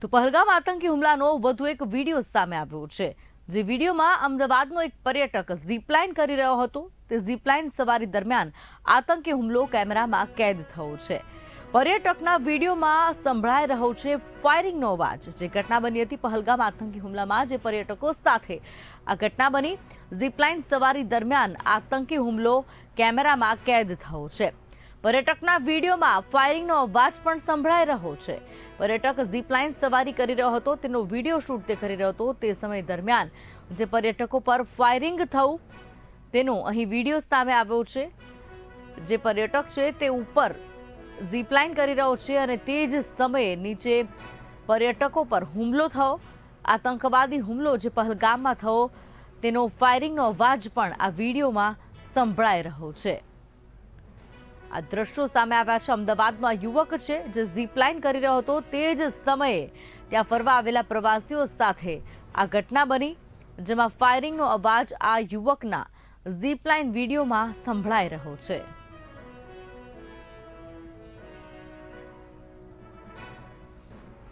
તો પહલગામ આતંકી હુમલાનો વધુ એક વીડિયો સામે આવ્યો છે, જે વિડીયોમાં અમદાવાદનો એક પર્યટક ઝીપલાઇન કરી રહ્યો હતો. તે ઝીપલાઇન સવારી દરમિયાન આતંકી હુમલો કેમેરામાં કેદ થયો છે. પર્યટકના વિડીયોમાં સંભળાઈ રહ્યો છે ફાયરિંગનો અવાજ. જે ઘટના બની હતી પહલગામ આતંકી હુમલામાં, જે પર્યટકો સાથે આ ઘટના બની. ઝીપલાઇન સવારી દરમિયાન આતંકી હુમલો કેમેરામાં કેદ થયો છે. પર્યટકના વિડીયોમાં ફાયરિંગનો અવાજ પણ સંભળાઈ રહ્યો છે. પર્યટક ઝીપલાઇન સવારી કરી રહ્યો હતો, તેનો વીડિયો શૂટ તે કરી રહ્યો હતો તે સમય દરમિયાન. જે પર્યટકો પર ફાયરિંગ થયું તેનો અહીં વીડિયો સામે આવ્યો છે. જે પર્યટક છે તે ઉપર ઝીપલાઇન કરી રહ્યો છે અને તે જ સમયે નીચે પર્યટકો પર હુમલો થયો. આતંકવાદી હુમલો જે પહલગામમાં થયો, તેનો ફાયરિંગનો અવાજ પણ આ વિડીયોમાં સંભળાઈ રહ્યો છે. આ દ્રશ્યો સામે આવ્યા છે. અમદાવાદમાં યુવક છે જે ઝીપલાઇન કરી રહ્યો હતો. તે જ સમયે ત્યાં ફરવા આવેલા પ્રવાસીઓ સાથે આ ઘટના બની, જેમાં ફાયરિંગનો અવાજ આ યુવકના ઝીપલાઇન વિડીયોમાં સંભળાઈ રહ્યો છે.